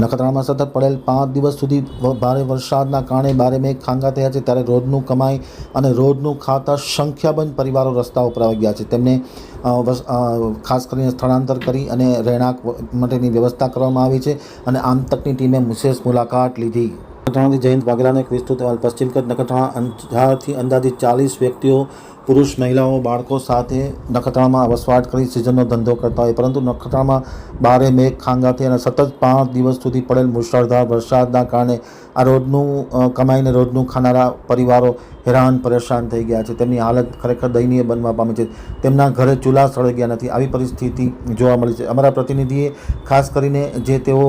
નખત્રાણામાં સતત પડેલ પાંચ દિવસ સુધી ભારે વરસાદના કારણે બારે મેઘ ખાંગા થયા છે ત્યારે રોડનું કમાઈ અને રોડનું ખાતા સંખ્યાબંધ પરિવારો રસ્તા ઉપર આવી ગયા છે. તેમને ખાસ કરીને સ્થળાંતર કરી અને રહેણાંક માટેની વ્યવસ્થા કરવામાં આવી છે અને આમતકની ટીમે વિશેષ મુલાકાત લીધી. નખત્રાણાથી જયંત વાઘેલાને એક વિસ્તૃત અહેવાલ. પશ્ચિમ કચ્છ નખત્રાણા અંજારથી અંદાજિત ચાલીસ વ્યક્તિઓ, પુરુષ, મહિલાઓ, બાળકો સાથે નખત્રાણામાં વસવાટ કરી સિઝનનો ધંધો કરતા હોય. પરંતુ નખત્રાણામાં બારે મેઘ ખાંગાથી અને સતત પાંચ દિવસ સુધી પડેલ મુશળધાર વરસાદના કારણે આ રોજનું કમાઈને રોજનું ખાનારા પરિવારો હેરાન, પરેશાન થઈ ગયા છે. તેમની હાલત ખરેખર દયનીય બનવા પામી છે. તેમના ઘરે ચૂલા સળગી ગયા નથી. આવી પરિસ્થિતિ જોવા મળી છે. અમારા પ્રતિનિધિએ ખાસ કરીને જે તેઓ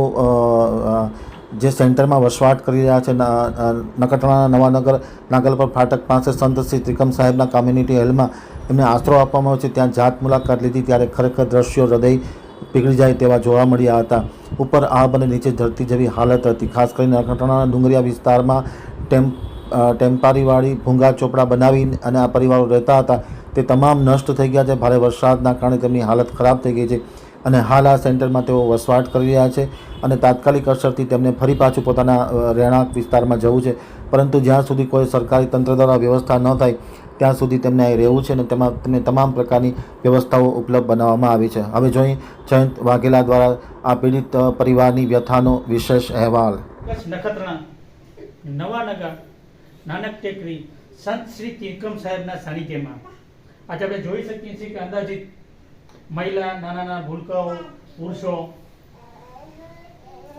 જે સેન્ટરમાં વસવાટ કરી રહ્યા છે ન- અ, નખત્રાણા નવાનગર નાગલપર ફાટક પાસે સંત શ્રી ત્રિકમ સાહેબના કમ્યુનિટી હોલમાં એમને આશરો આપવામાં આવ્યો છે. ત્યાં જાત મુલાકાત લીધી ત્યારે ખરેખર દ્રશ્યો હૃદય પીગળી જાય તેવા જોવા મળ્યા હતા. ઉપર આબ અને નીચે ધરતી જેવી હાલત હતી. ખાસ કરીને નખત્રાણાના ડુંગરિયા વિસ્તારમાં ટેમ્પ ટેમ્પારીવાળી ભૂંગા ચોપડા બનાવી અને આ પરિવારો રહેતા હતા. તે તમામ નષ્ટ થઈ ગયા છે. ભારે વરસાદના કારણે તેમની હાલત ખરાબ થઈ ગઈ છે. અને હાલ આ સેન્ટરમાં તેઓ વસવાટ કરી રહ્યા છે અને તાત્કાલિક અસરથી તેમને ફરી પાછું પોતાના રહેણાંક વિસ્તારમાં જવું છે. પરંતુ જ્યાં સુધી કોઈ સરકારી તંત્ર દ્વારા વ્યવસ્થા ન થાય, ત્યાં સુધી તેમને અહીં રહેવું છે અને તેમાં, તેમને તમામ પ્રકારની વ્યવસ્થાઓ ઉપલબ્ધ બનાવવામાં આવી છે. હવે જોઈ જયંત વાઘેલા દ્વારા આ પીડિત પરિવારની વ્યથાનો વિશેષ અહેવાલ. નવાનગર નાનક ટેકરી, સંત શ્રી તીર્કમ સાહેબના સાનિધ્યમાં. આજે આપણે જોઈ શકીએ છીએ કે અંદાજિત મહિલા નાના નાના ભૂલકાઓ, પુરુષો.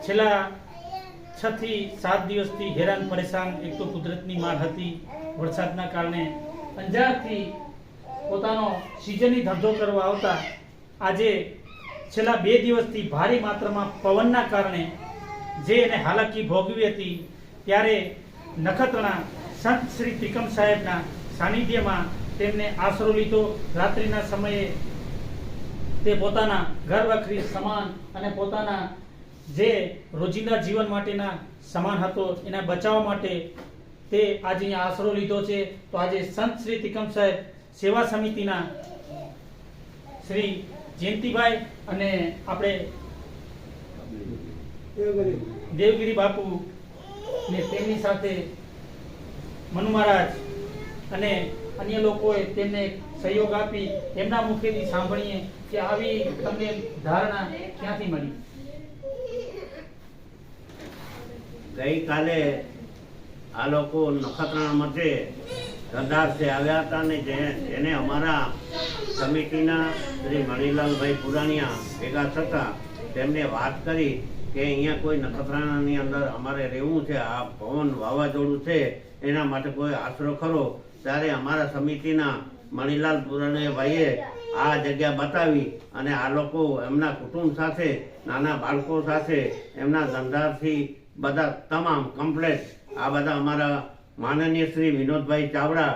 છેલ્લા છ થી સાત દિવસથી હેરાન, પરેશાન, એક તો કુદરતની માર હતી વરસાદના કારણે. અંજારથી પોતાનો સિઝનની ધંધો કરવા આવતા આજે છેલ્લા બે દિવસથી ભારે માત્રામાં પવનના કારણે જે એને હાલાકી ભોગવી હતી, ત્યારે નખત્રાણા સંત શ્રી ત્રિકમ સાહેબના સાનિધ્યમાં તેમને આશરો લીધો. રાત્રિના સમયે તે પોતાના ઘર વખરી સમાન અને પોતાના જે રોજિંદા જીવન માટેના સમાન હતો, એના બચાવવા માટે તે આજે અહીંયા આશરો લીધો છે. તો આજે સંત શ્રી તિકમ સાહેબ સેવા સમિતિના શ્રી જયંતિભાઈ અને આપણે દેવગીરી બાપુ ને તેમની સાથે મનુ મહારાજ અને અન્ય લોકોએ તેમને સહયોગ આપી એમના મુખેથી સાંભળીએ કે આવી તમને ધારણા ક્યાંથી મળી? ગઈકાલે આ લોકો નખત્રાણા મધ્યે ધંધાર્થે આવ્યા હતા ને જેને અમારા સમિતિના શ્રી મણિલાલભાઈ પુરાણિયા ભેગા થતા તેમને વાત કરી કે અહીંયા કોઈ નખત્રાણાની અંદર અમારે રહેવું છે, આ પવન વાવાઝોડું છે, એના માટે કોઈ આશરો ખરો? ત્યારે અમારા સમિતિના મણિલાલ પુરાણે ભાઈએ આ જગ્યા બતાવી અને આ લોકો એમના કુટુંબ સાથે, નાના બાળકો સાથે, એમના ધંધાથી બધા તમામ કમ્પ્લેટ આ બધા અમારા માનનીય શ્રી વિનોદભાઈ ચાવડા,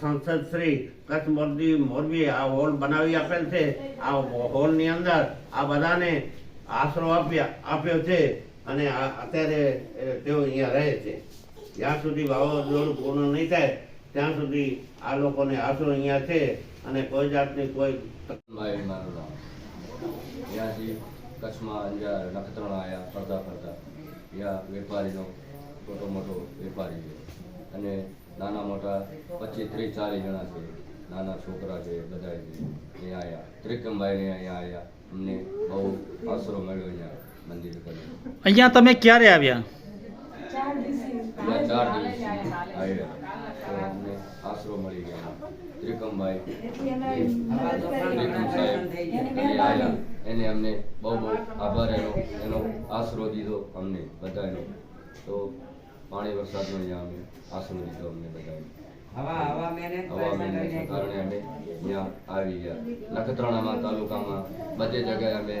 સંસદ શ્રી કચ્છ મોરબી મોરબી આ હોલ બનાવી આપેલ છે. આ હોલની અંદર આ બધાને આશરો આપ્યા, આપ્યો છે અને અત્યારે તેઓ અહીંયા રહે છે. જ્યાં સુધી વાવાઝોડું પૂર્ણ નહીં થાય, ત્યાં સુધી આ લોકોને આશરો અહીંયા છે અને કોઈ જાતની કોઈ ત્યાંથી કચ્છમાં અંજાર, નખત્રાણા આવ્યા ફરતા ફરતા. ત્યાં વેપારીનો મોટો મોટો વેપારી છે. અને નાના મોટા પચીસ ત્રીસ ચાલીસ જણા છે. નાના છોકરા છે બધા છે. અહીંયા આવ્યા ત્રિકમભાઈને અહીંયા આવ્યા અમને બહુ આશરો મળ્યો અહીંયા મંદિર પર અહીંયા તમે ક્યારે આવ્યા? ચાર દિવસ આવ્યા. તો અમને આશરો મળી ગયો. ત્રિકમભાઈ ત્રિકમ સાહેબ એ આવ્યા. એને અમને બહુ બહુ આભાર એનો એનો આશરો દીધો અમને બધાનો તો પાણી વરસાદનો અહીંયા અમે આશરો દીધો અમને બધાને હવા હવા મહેનત હવા મહેનતના કારણે અમે અહીંયા આવી ગયા. નખત્રાણામાં તાલુકામાં બધે જગ્યાએ અમે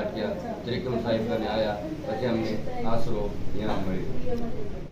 અટક્યા ત્રિકમ સાહેબ આવ્યા પછી અમને આશરો ત્યાં મળ્યો.